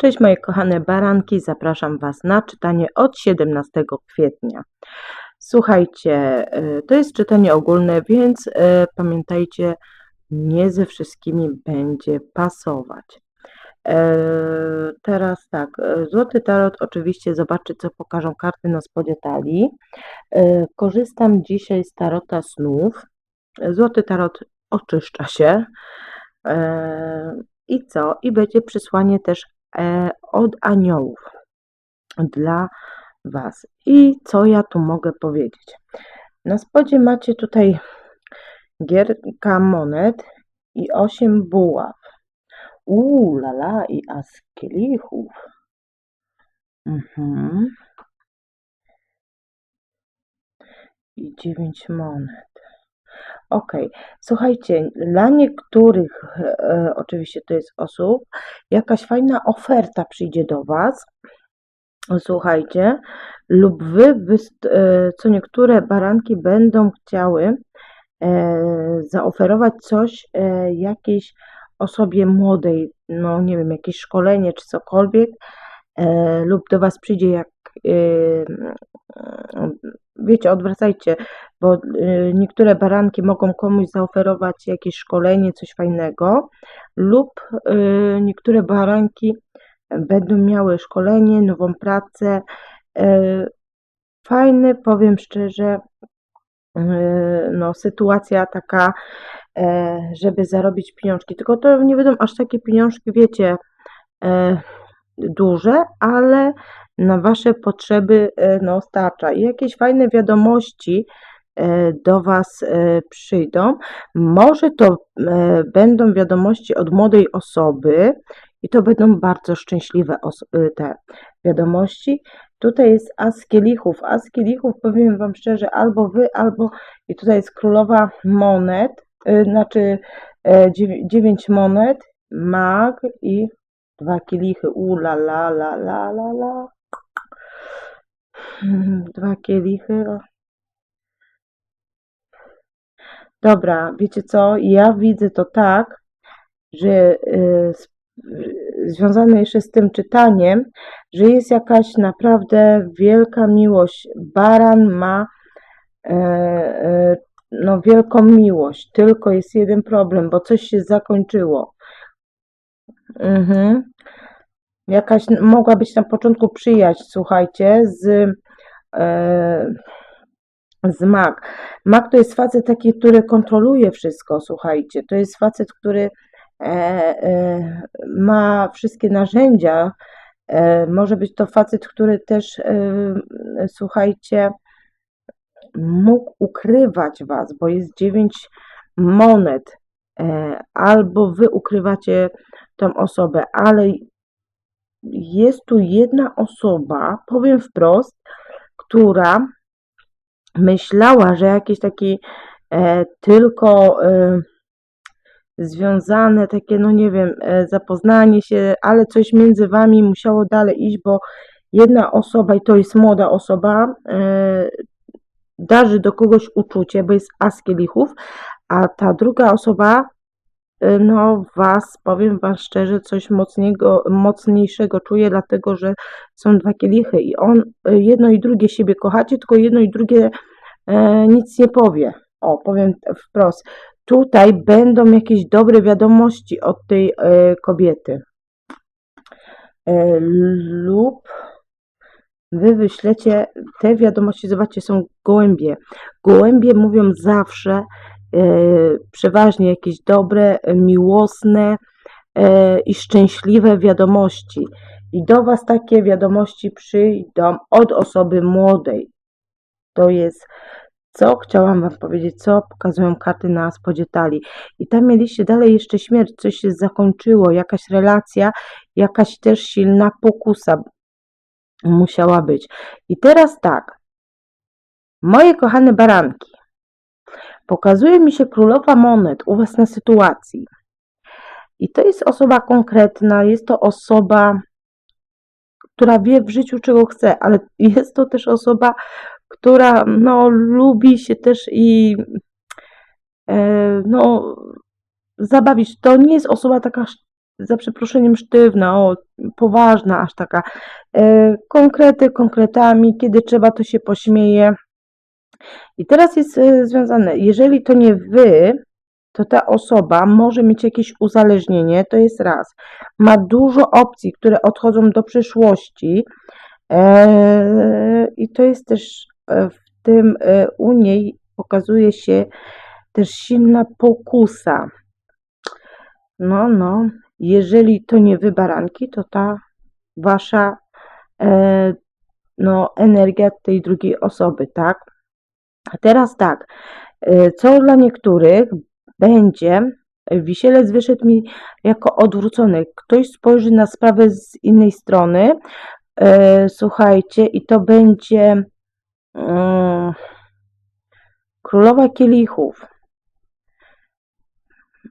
Cześć moje kochane baranki, zapraszam Was na czytanie od 17 kwietnia. Słuchajcie, y, to jest czytanie ogólne, więc y, pamiętajcie, nie ze wszystkimi będzie pasować. E, teraz tak, Złoty Tarot oczywiście zobaczy, co pokażą karty na spodzie talii. E, Korzystam dzisiaj z Tarota Snów. Złoty Tarot oczyszcza się. E, I co? I będzie przysłanie też e, od aniołów dla Was. I co ja tu mogę powiedzieć? Na spodzie macie tutaj gierka monet i 8 buław. Uuu, lala, i as kielichów. Mhm. I 9 monet. Ok, słuchajcie, dla niektórych, e, oczywiście to jest osób, jakaś fajna oferta przyjdzie do Was. Słuchajcie, lub Wy, wyst- e, co niektóre baranki będą chciały e, zaoferować coś e, jakiejś osobie młodej, no nie wiem, jakieś szkolenie czy cokolwiek, e, lub do Was przyjdzie jak wiecie, odwracajcie, bo y, niektóre baranki mogą komuś zaoferować jakieś szkolenie, coś fajnego, lub y, niektóre baranki będą miały szkolenie, nową pracę. Y, fajny, powiem szczerze, no, sytuacja taka, e, żeby zarobić pieniążki. Tylko to nie będą aż takie pieniążki, wiecie, e, duże, ale na Wasze potrzeby e, no, starcza. I jakieś fajne wiadomości e, do Was e, przyjdą. Może to będą wiadomości od młodej osoby i to będą bardzo szczęśliwe te wiadomości. Tutaj jest as kielichów. As kielichów, powiem Wam szczerze, albo Wy, albo i tutaj jest królowa monet, znaczy dziewięć monet, mag i dwa kielichy. U la la la la la la. Dwa kielichy. Dobra, wiecie co? Ja widzę to tak, że y, związane jeszcze z tym czytaniem, że jest jakaś naprawdę wielka miłość. Baran ma e, e, no, wielką miłość, tylko jest jeden problem, bo coś się zakończyło. Mhm jakaś mogła być na początku przyjaźń, słuchajcie, z, e, z Mag. Mag to jest facet taki, który kontroluje wszystko, słuchajcie. To jest facet, który e, e, ma wszystkie narzędzia. E, może być to facet, który też, e, słuchajcie, mógł ukrywać was, bo jest dziewięć monet, e, albo wy ukrywacie tą osobę, ale jest tu jedna osoba, powiem wprost, która myślała, że jakieś takie e, tylko e, związane, takie, no nie wiem, e, zapoznanie się, ale coś między wami musiało dalej iść, bo jedna osoba, i to jest młoda osoba, e, darzy do kogoś uczucie, bo jest as kielichów, a ta druga osoba no was, powiem wam szczerze, coś mocnego, mocniejszego czuję, dlatego że są dwa kielichy i on, y, jedno i drugie siebie kochacie, tylko jedno i drugie e, nic nie powie. O, powiem wprost. Tutaj będą jakieś dobre wiadomości od tej e, kobiety. E, lub wy wyślecie te wiadomości, zobaczcie, są gołębie. Gołębie mówią zawsze, przeważnie jakieś dobre, miłosne e, i szczęśliwe wiadomości. I do Was takie wiadomości przyjdą od osoby młodej. To jest co chciałam Wam powiedzieć, co pokazują karty na spodzie talii. I tam mieliście dalej jeszcze śmierć, coś się zakończyło, jakaś relacja, jakaś też silna pokusa musiała być. I teraz tak, moje kochane baranki, Pokazuje mi się królowa monet u Was na sytuacji. I to jest osoba konkretna, jest to osoba, która wie w życiu czego chce, ale jest to też osoba, która no, lubi się też i e, no, zabawić. To nie jest osoba taka za przeproszeniem sztywna, o, poważna, aż taka. E, konkrety konkretami, kiedy trzeba, to się pośmieje. I teraz jest e, związane, jeżeli to nie wy, to ta osoba może mieć jakieś uzależnienie, to jest raz. Ma dużo opcji, które odchodzą do przyszłości e, i to jest też e, w tym u niej pokazuje się też silna pokusa. No, no, jeżeli to nie wy baranki, to ta wasza no, energia tej drugiej osoby, tak? A teraz tak, y, co dla niektórych będzie, wisielec wyszedł mi jako odwrócony. Ktoś spojrzy na sprawę z innej strony, y, słuchajcie, i to będzie mm, królowa kielichów.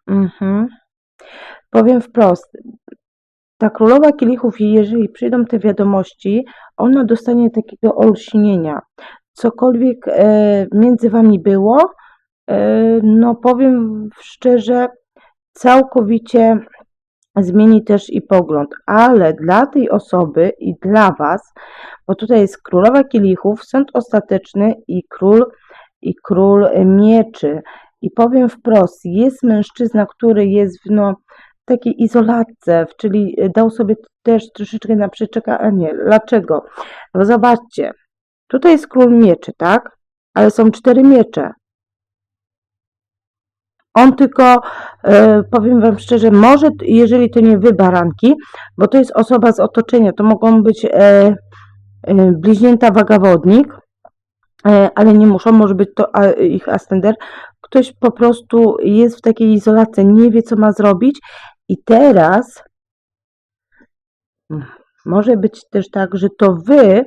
Mhm. Powiem wprost, ta królowa kielichów, jeżeli przyjdą te wiadomości, ona dostanie takiego olśnienia cokolwiek e, między wami było, e, no powiem szczerze, całkowicie zmieni też i pogląd, ale dla tej osoby i dla was, bo tutaj jest królowa kielichów, sąd ostateczny i król i król mieczy. I powiem wprost, jest mężczyzna, który jest w no, takiej izolatce, czyli dał sobie też troszeczkę na przeczekanie. Dlaczego? Bo zobaczcie, Tutaj jest król mieczy, tak? Ale są cztery miecze. On tylko, e, powiem Wam szczerze, może, jeżeli to nie wy baranki, bo to jest osoba z otoczenia, to mogą być e, e, bliźnięta wagawodnik, e, ale nie muszą, może być to a, ich ascender. Ktoś po prostu jest w takiej izolacji, nie wie co ma zrobić i teraz hmm, może być też tak, że to wy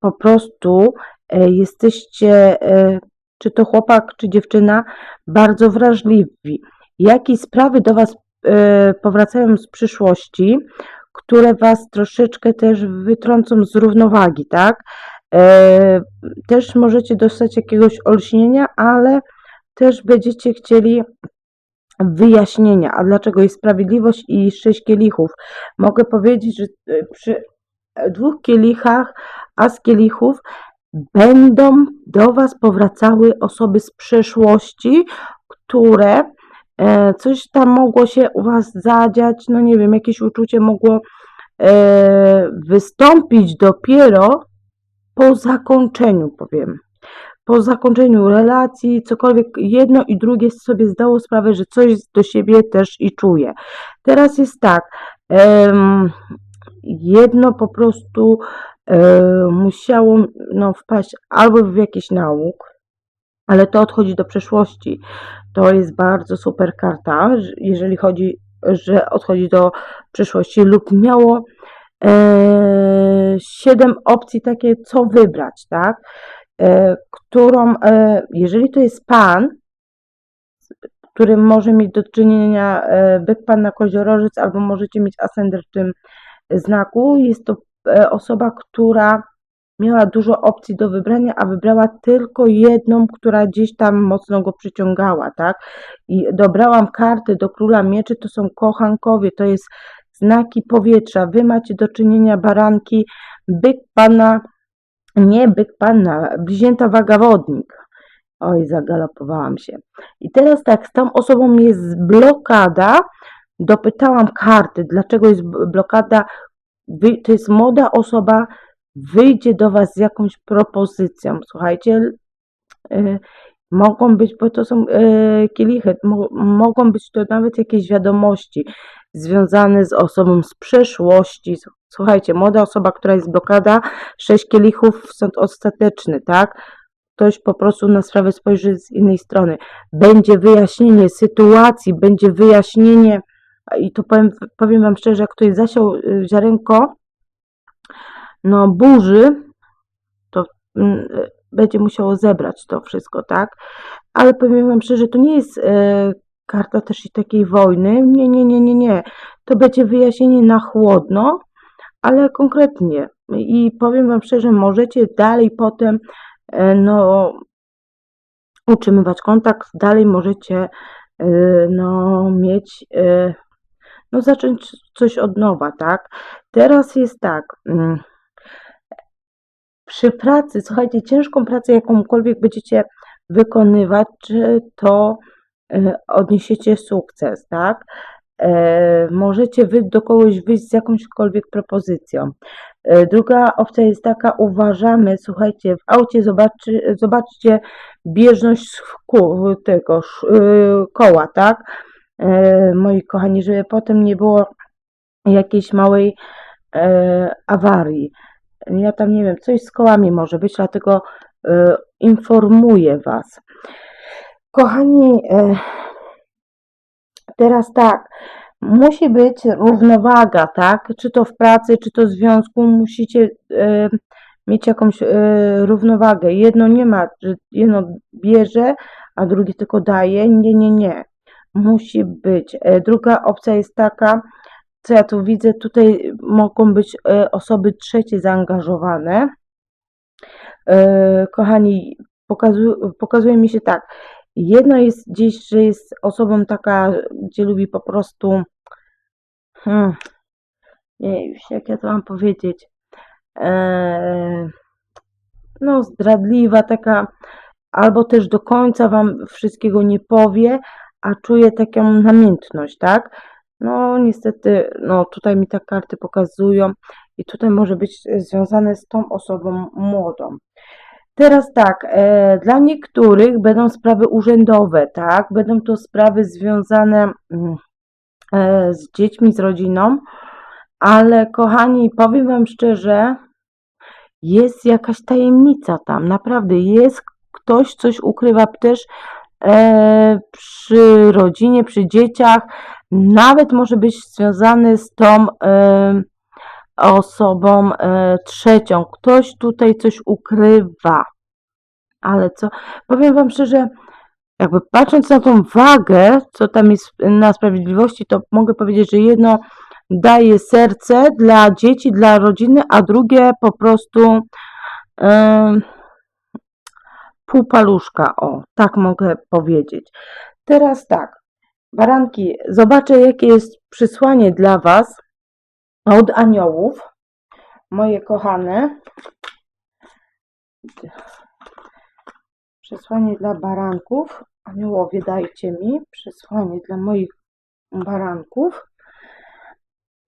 po prostu e, jesteście, e, czy to chłopak, czy dziewczyna, bardzo wrażliwi. Jakie sprawy do Was e, powracają z przyszłości, które Was troszeczkę też wytrącą z równowagi, tak? Też możecie dostać jakiegoś olśnienia, ale też będziecie chcieli wyjaśnienia, a dlaczego jest sprawiedliwość i sześć kielichów. Mogę powiedzieć, że przy dwóch kielichach, a z kielichów będą do Was powracały osoby z przeszłości, które e, coś tam mogło się u Was zadziać, no nie wiem, jakieś uczucie mogło e, wystąpić dopiero po zakończeniu, powiem. Po zakończeniu relacji, cokolwiek jedno i drugie sobie zdało sprawę, że coś do siebie też i czuje. Teraz jest tak, jedno po prostu musiało no, wpaść albo w jakiś nauk, ale to odchodzi do przeszłości. To jest bardzo super karta, jeżeli chodzi, że odchodzi do przyszłości lub miało e, siedem opcji takie, co wybrać, tak? E, którą, e, jeżeli to jest pan, którym może mieć do czynienia e, byk pan na koziorożec, albo możecie mieć ascender w tym znaku. Jest to osoba, która miała dużo opcji do wybrania, a wybrała tylko jedną, która gdzieś tam mocno go przyciągała, tak? I dobrałam karty do króla mieczy, to są kochankowie, to jest znaki powietrza. Wy macie do czynienia baranki, byk pana, nie byk pana, bliźnięta wagawodnik. Oj, zagalopowałam się. I teraz tak, z tą osobą jest blokada, dopytałam karty, dlaczego jest blokada. To jest młoda osoba, wyjdzie do Was z jakąś propozycją. Słuchajcie, yy, mogą być, bo to są yy, kielichy, mo, mogą być to nawet jakieś wiadomości związane z osobą z przeszłości. Słuchajcie, młoda osoba, która jest blokada, sześć kielichów, sąd ostateczny, tak? Ktoś po prostu na sprawę spojrzy z innej strony. Będzie wyjaśnienie sytuacji, będzie wyjaśnienie i to powiem, powiem Wam szczerze, jak ktoś zasiał y, ziarenko no burzy, to mm, y, będzie musiało zebrać to wszystko, tak? Ale powiem Wam szczerze, to nie jest e, karta też i takiej wojny. Nie, nie, nie, nie, nie. To będzie wyjaśnienie na chłodno, ale konkretnie. I powiem Wam szczerze, możecie dalej potem no utrzymywać kontakt, dalej możecie no mieć no zacząć coś od nowa, tak? Teraz jest tak, mm, przy pracy, słuchajcie, ciężką pracę jakąkolwiek będziecie wykonywać, czy to e, odniesiecie sukces, tak? E, możecie wy do kogoś wyjść z jakąśkolwiek propozycją. E, Druga opcja jest taka, uważamy, słuchajcie, w aucie zobaczy, zobaczcie bieżność tego y, koła, tak? E, Moi kochani, żeby potem nie było jakiejś małej e, awarii. Ja tam nie wiem, coś z kołami może być, dlatego e, informuję Was. Kochani, teraz tak, musi być równowaga, tak? Czy to w pracy, czy to w związku, musicie e, mieć jakąś e, równowagę. Jedno nie ma, jedno bierze, a drugie tylko daje. Nie, nie, nie. Musi być. E, druga opcja jest taka, co ja tu widzę, tutaj mogą być e, osoby trzecie zaangażowane. E, Kochani, pokazu, pokazuje mi się tak. Jedno jest gdzieś, że jest osobą taka, gdzie lubi po prostu. Hmm, nie jak ja to mam powiedzieć. E, no, zdradliwa, taka, albo też do końca wam wszystkiego nie powie, a czuje taką namiętność, tak? No, niestety, no tutaj mi te karty pokazują i tutaj może być e, związane z tą osobą młodą. Teraz tak, e, dla niektórych będą sprawy urzędowe, tak? Będą to sprawy związane mm, e, z dziećmi, z rodziną, ale kochani, powiem Wam szczerze, jest jakaś tajemnica tam, naprawdę jest ktoś, coś ukrywa też przy rodzinie, przy dzieciach, nawet może być związany z tą e, osobą e, trzecią. Ktoś tutaj coś ukrywa. Ale co? Powiem Wam szczerze, jakby patrząc na tą wagę, co tam jest na sprawiedliwości, to mogę powiedzieć, że jedno daje serce dla dzieci, dla rodziny, a drugie po prostu em, pół paluszka. O, tak mogę powiedzieć. Teraz tak, baranki, zobaczę jakie jest przysłanie dla Was od aniołów, moje kochane. Przesłanie dla baranków. Aniołowie, dajcie mi przesłanie dla moich baranków.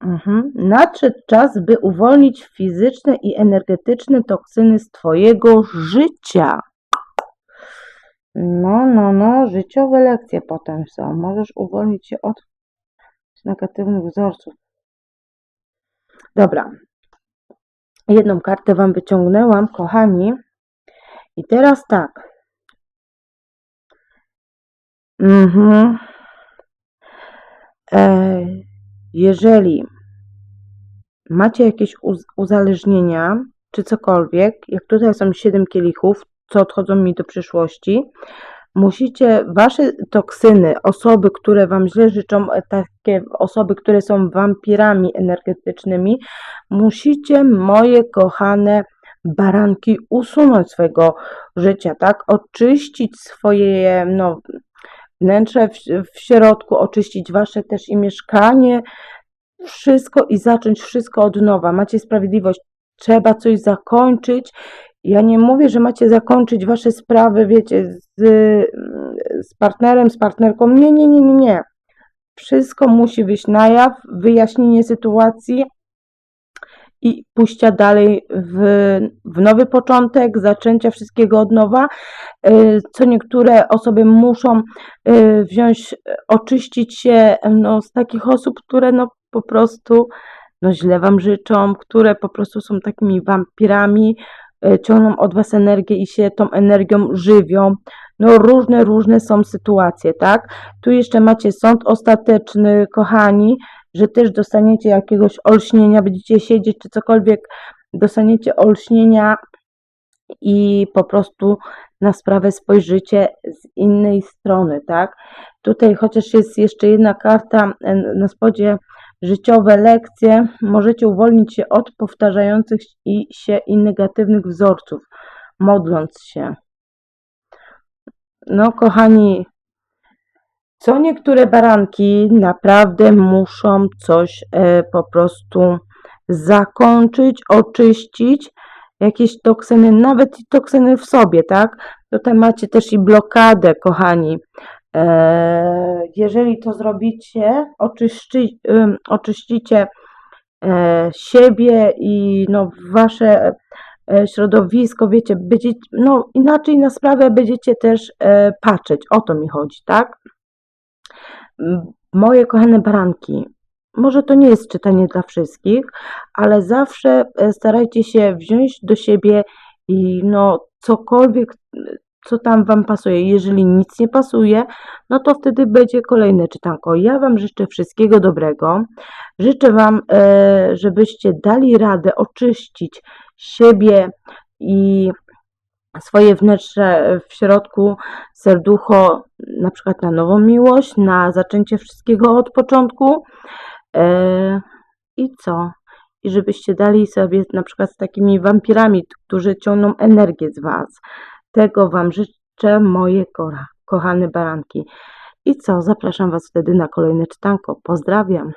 Mhm. Nadszedł czas, by uwolnić fizyczne i energetyczne toksyny z Twojego życia. No, no, no, życiowe lekcje potem są. Możesz uwolnić się od negatywnych wzorców. Dobra. Jedną kartę Wam wyciągnęłam, kochani. I teraz tak. Mhm. E, jeżeli macie jakieś uz- uzależnienia, czy cokolwiek, jak tutaj są 7 kielichów, co odchodzą mi do przyszłości, musicie wasze toksyny, osoby, które wam źle życzą, e, takie osoby, które są wampirami energetycznymi, musicie, moje kochane baranki, usunąć swojego życia, tak? Oczyścić swoje, no, wnętrze w, w środku, oczyścić wasze też i mieszkanie, wszystko i zacząć wszystko od nowa. Macie sprawiedliwość, trzeba coś zakończyć. Ja nie mówię, że macie zakończyć wasze sprawy, wiecie, z, z partnerem, z partnerką. Nie, nie, nie, nie, nie. Wszystko musi wyjść na jaw, wyjaśnienie sytuacji i pójścia dalej w, w nowy początek, zaczęcia wszystkiego od nowa. Y, Co niektóre osoby muszą y, wziąć, oczyścić się no, z takich osób, które no po prostu no, źle wam życzą, które po prostu są takimi wampirami, ciągną od was energię i się tą energią żywią. No różne, różne są sytuacje, tak? Tu jeszcze macie sąd ostateczny, kochani, że też dostaniecie jakiegoś olśnienia, będziecie siedzieć czy cokolwiek, dostaniecie olśnienia i po prostu na sprawę spojrzycie z innej strony, tak? Tutaj chociaż jest jeszcze jedna karta e, na spodzie życiowe lekcje, możecie uwolnić się od powtarzających się i negatywnych wzorców, modląc się. No, kochani, Co niektóre baranki naprawdę muszą coś e, po prostu zakończyć, oczyścić, jakieś toksyny, nawet i toksyny w sobie, tak? Tutaj macie też i blokadę, kochani. E, jeżeli to zrobicie, ym, oczyścicie e, siebie i no, wasze e, środowisko, wiecie, no inaczej na sprawę będziecie też patrzeć, o to mi chodzi, tak? Moje kochane baranki, może to nie jest czytanie dla wszystkich, ale zawsze starajcie się wziąć do siebie i no cokolwiek, co tam Wam pasuje. Jeżeli nic nie pasuje, no to wtedy będzie kolejne czytanko. Ja Wam życzę wszystkiego dobrego. Życzę Wam, e, żebyście dali radę oczyścić siebie i swoje wnętrze w środku, serducho, na przykład na nową miłość, na zaczęcie wszystkiego od początku. E, I co? I żebyście dali sobie na przykład z takimi wampirami, którzy ciągną energię z Was. Tego Wam życzę, moje kochane baranki. I co? Zapraszam Was wtedy na kolejne czytanko. Pozdrawiam.